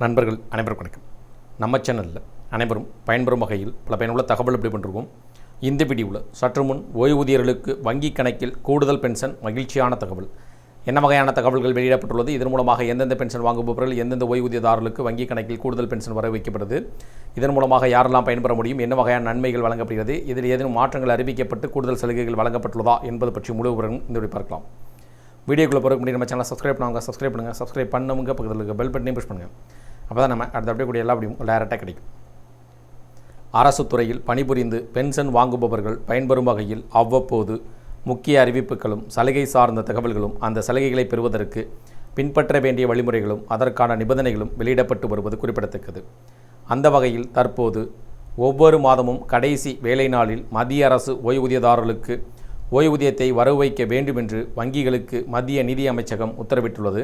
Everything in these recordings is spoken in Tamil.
நண்பர்கள் அனைவருக்கும் வணக்கம். நம்ம சேனலில் அனைவரும் பயன்பெறும் வகையில் பல பயனுள்ள தகவல் எப்படி பண்ணிருக்கோம் இந்த வீடியோவில் சற்று முன் ஓய்வூதியர்களுக்கு வங்கி கணக்கில் கூடுதல் பென்ஷன் மகிழ்ச்சியான தகவல். என்ன வகையான தகவல்கள் வெளியிடப்பட்டுள்ளது? இதன் மூலமாக எந்தெந்த பென்ஷன் வாங்குபவர்கள் எந்தெந்த ஓய்வூதியதாரர்களுக்கு வங்கி கணக்கில் கூடுதல் பென்ஷன் வர வைக்கப்படுது? இதன் மூலமாக யாரெல்லாம் பயன்பெற முடியும்? என்ன வகையான நன்மைகள் வழங்கப்படுகிறது? இதில் ஏதேனும் மாற்றங்கள் அறிவிக்கப்பட்டு கூடுதல் சலுகைகள் வழங்கப்பட்டுள்ளதா என்பது பற்றி முழு விவரம் இந்த வீடியோ பார்க்கலாம். வீடியோக்குள்ளே போகிறதுக்கு முன்னாடி நம்ம சேனலை சப்ஸ்கிரைப் பண்ணுவாங்க சப்ஸ்கிரைப் பண்ணுங்கள் சப்ஸ்கிரைப் பண்ணவங்க பக்கத்தில் இருக்க பெல் பட்டனையும் புஷ் பண்ணுங்கள் அப்போ தான் நம்ம அடுத்த அப்படியே கூடிய எல்லா அப்படியும் டேரெக்டாக கிடைக்கும். அரசு துறையில் பணிபுரிந்து பென்ஷன் வாங்குபவர்கள் பயன்பெறும் வகையில் அவ்வப்போது முக்கிய அறிவிப்புகளும் சலுகை சார்ந்த தகவல்களும் அந்த சலுகைகளை பெறுவதற்கு பின்பற்ற வேண்டிய வழிமுறைகளும் அதற்கான நிபந்தனைகளும் வெளியிடப்பட்டு வருவது குறிப்பிடத்தக்கது. அந்த வகையில் தற்போது ஒவ்வொரு மாதமும் கடைசி வேலை நாளில் மத்திய அரசு ஓய்வூதியதாரர்களுக்கு ஓய்வூதியத்தை வரவு வைக்க வேண்டும் என்று வங்கிகளுக்கு மத்திய நிதி அமைச்சகம் உத்தரவிட்டுள்ளது.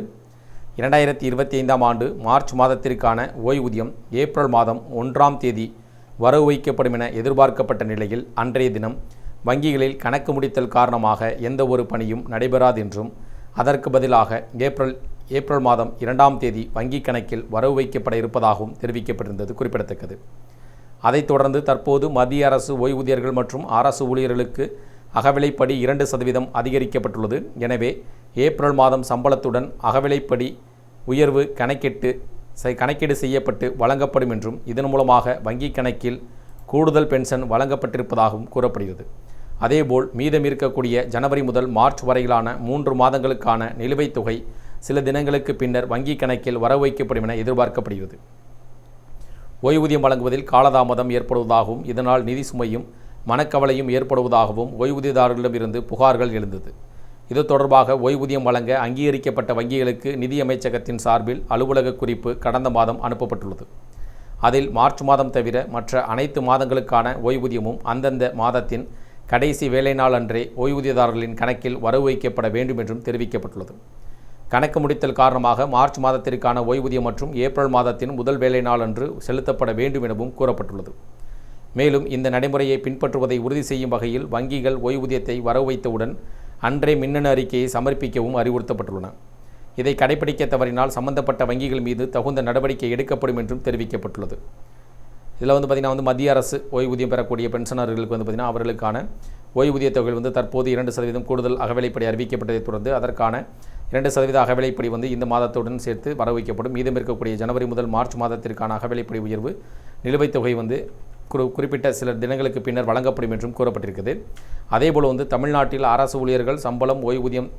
இரண்டாயிரத்தி இருபத்தி ஐந்தாம் ஆண்டு மார்ச் மாதத்திற்கான ஓய்வூதியம் ஏப்ரல் மாதம் ஒன்றாம் தேதி வரவு வைக்கப்படும் என எதிர்பார்க்கப்பட்ட நிலையில் அன்றைய தினம் வங்கிகளில் கணக்கு முடித்தல் காரணமாக எந்த ஒரு பணியும் நடைபெறாது என்றும் அதற்கு பதிலாக ஏப்ரல் ஏப்ரல் மாதம் இரண்டாம் தேதி வங்கி கணக்கில் வரவு வைக்கப்பட இருப்பதாகவும் தெரிவிக்கப்பட்டிருந்தது குறிப்பிடத்தக்கது. அதைத் தொடர்ந்து தற்போது மத்திய அரசு ஓய்வூதியர்கள் மற்றும் அரசு ஊழியர்களுக்கு அகவிலைப்படி இரண்டு சதவீதம் அதிகரிக்கப்பட்டுள்ளது. எனவே ஏப்ரல் மாதம் சம்பளத்துடன் அகவிலைப்படி உயர்வு கணக்கிட்டு கணக்கீடு செய்யப்பட்டு வழங்கப்படும் என்றும் இதன் மூலமாக வங்கி கணக்கில் கூடுதல் பென்ஷன் வழங்கப்பட்டிருப்பதாகவும் கூறப்படுகிறது. அதேபோல் மீதம் இருக்கக்கூடிய ஜனவரி முதல் மார்ச் வரையிலான மூன்று மாதங்களுக்கான நிலுவைத் தொகை சில தினங்களுக்கு பின்னர் வங்கி கணக்கில் வர வைக்கப்படும் என எதிர்பார்க்கப்படுகிறது. ஓய்வூதியம் வழங்குவதில் காலதாமதம் ஏற்படுவதாகவும் இதனால் நிதி சுமையும் மனக்கவலையும் ஏற்படுவதாகவும் ஓய்வூதியதாரர்களிடமிருந்து புகார்கள் எழுந்தது. இது தொடர்பாக ஓய்வூதியம் வழங்க அங்கீகரிக்கப்பட்ட வங்கிகளுக்கு நிதியமைச்சகத்தின் சார்பில் அலுவலக குறிப்பு கடந்த மாதம் அனுப்பப்பட்டுள்ளது. அதில் மார்ச் மாதம் தவிர மற்ற அனைத்து மாதங்களுக்கான ஓய்வூதியமும் அந்தந்த மாதத்தின் கடைசி வேலை நாள் அன்றே ஓய்வூதியதாரர்களின் கணக்கில் வரவு வைக்கப்பட வேண்டும் என்றும் தெரிவிக்கப்பட்டுள்ளது. கணக்கு முடித்தல் காரணமாக மார்ச் மாதத்திற்கான ஓய்வூதியம் மற்றும் ஏப்ரல் மாதத்தின் முதல் வேலை நாள் அன்று செலுத்தப்பட வேண்டும் எனவும் கூறப்பட்டுள்ளது. மேலும் இந்த நடைமுறையை பின்பற்றுவதை உறுதி செய்யும் வகையில் வங்கிகள் ஓய்வூதியத்தை வரவு வைத்தவுடன் அன்றே மின்னணு அறிக்கையை சமர்ப்பிக்கவும் அறிவுறுத்தப்பட்டுள்ளன. இதை கடைபிடிக்க தவறினால் சம்பந்தப்பட்ட வங்கிகள் மீது தகுந்த நடவடிக்கை எடுக்கப்படும் என்றும் தெரிவிக்கப்பட்டுள்ளது. இதில் வந்து பார்த்திங்கன்னா வந்து மத்திய அரசு ஓய்வூதியம் பெறக்கூடிய பென்ஷனர்களுக்கு வந்து பார்த்திங்கன்னா அவர்களுக்கான ஓய்வூதிய தொகை வந்து தற்போது இரண்டு சதவீதம் கூடுதல் அகவிலைப்படி அறிவிக்கப்பட்டதைத் தொடர்ந்து அதற்கான இரண்டு சதவீத அகவிலைப்படி வந்து இந்த மாதத்துடன் சேர்த்து வர வைக்கப்படும். மீதம் இருக்கக்கூடிய ஜனவரி முதல் மார்ச் மாதத்திற்கான அகவிலைப்படி உயர்வு நிலுவைத் தொகை வந்து குறி குறிப்பிட்ட சில தினங்களுக்கு பின்னர் வழங்கப்படும் என்றும் கூறப்பட்டிருக்கிறது. அதேபோல் வந்து தமிழ்நாட்டில் அரசு ஊழியர்கள் சம்பளம் ஓய்வூதியம்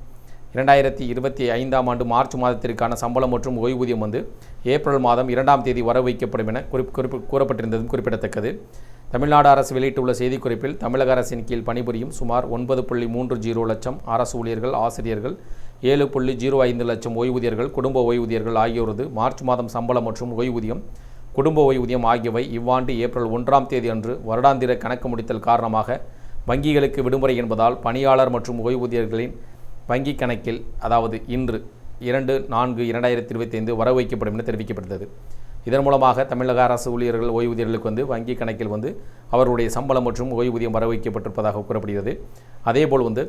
இரண்டாயிரத்தி இருபத்தி ஐந்தாம் ஆண்டு மார்ச் மாதத்திற்கான சம்பளம் மற்றும் ஓய்வூதியம் வந்து ஏப்ரல் மாதம் இரண்டாம் தேதி வர வைக்கப்படும் என குறிப் குறிப்பு கூறப்பட்டிருந்ததும் குறிப்பிடத்தக்கது. தமிழ்நாடு அரசு வெளியிட்டுள்ள செய்திக்குறிப்பில் தமிழக அரசின் கீழ் பணிபுரியும் சுமார் ஒன்பது புள்ளி மூன்று ஜீரோ லட்சம் அரசு ஊழியர்கள் ஆசிரியர்கள் ஏழு புள்ளி ஜீரோ ஐந்து லட்சம் ஓய்வூதியர்கள் குடும்ப ஓய்வூதியர்கள் ஆகியோரது மார்ச் மாதம் சம்பளம் மற்றும் ஓய்வூதியம் குடும்ப ஓய்வூதியம் ஆகியவை இவ்வாண்டு ஏப்ரல் ஒன்றாம் தேதி அன்று வருடாந்திர கணக்கு முடித்தல் காரணமாக வங்கிகளுக்கு விடுமுறை என்பதால் பணியாளர் மற்றும் ஓய்வூதியர்களின் வங்கி கணக்கில் அதாவது இன்று இரண்டு நான்கு இரண்டாயிரத்தி இருபத்தைந்து வர வைக்கப்படும் என தெரிவிக்கப்பட்டது. இதன் மூலமாக தமிழக அரசு ஊழியர்கள் ஓய்வூதியர்களுக்கு வந்து வங்கி கணக்கில் வந்து அவருடைய சம்பளம் மற்றும் ஓய்வூதியம் வர வைக்கப்பட்டிருப்பதாக கூறப்படுகிறது. அதேபோல் வந்து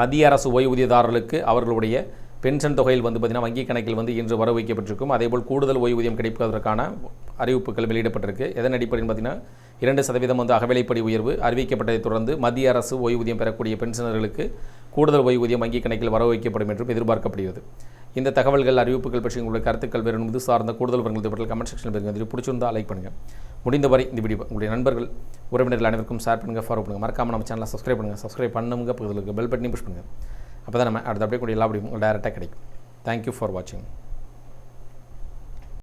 மத்திய அரசு ஓய்வூதியதாரர்களுக்கு அவர்களுடைய பென்ஷன் தொகையில் வந்து பார்த்திங்கன்னா வங்கி கணக்கில் வந்து இன்று வர வைக்கப்பட்டிருக்கும். அதேபோல் கூடுதல் ஓய்வூதியம் கிடைப்பதற்கான அறிவிப்புகள் வெளியிடப்பட்டிருக்கு. எதன் அடிப்படையில் பார்த்திங்கன்னா இரண்டு சதவீதம் வந்து அகவிலைப்படி உயர்வு அறிவிக்கப்பட்டதைத் தொடர்ந்து மத்திய அரசு ஓய்வூதியம் பெறக்கூடிய பென்ஷனர்களுக்கு கூடுதல் ஓய்வூதியம் வங்கி கணக்கில் வர வைக்கப்படும் என்றும் எதிர்பார்க்கப்படுகிறது. இந்த தகவல்கள் அறிவிப்புகள் பற்றி உங்களுடைய கருத்துக்கள் வேறு இது சார்ந்த கூடுதல் விவரங்கள் பற்றி கமெண்ட் செக்ஷனில் பாருங்கள் இது லைக் பண்ணுங்கள் முடிந்தவரை இந்த வீடியோ உங்களுடைய நண்பர்கள் உறவினர்கள் அனைவருக்கும் ஷேர் பண்ணுங்கள் ஃபாலோ பண்ணுங்கள் மறக்காமல் நம்ம சேனலை சப்ஸ்கிரைப் பண்ணுங்கள் சப்ஸ்கிரைப் பண்ணுங்க பக்கத்தில் இருக்க பெல் பட்டனையும் புஷ் பண்ணுங்கள் அப்போ தான் நம்ம அடுத்த அப்படியே கூட எல்லா அப்படியும் டேரெக்டாக கிடைக்கும். தேங்க்யூ ஃபார் வாட்சிங்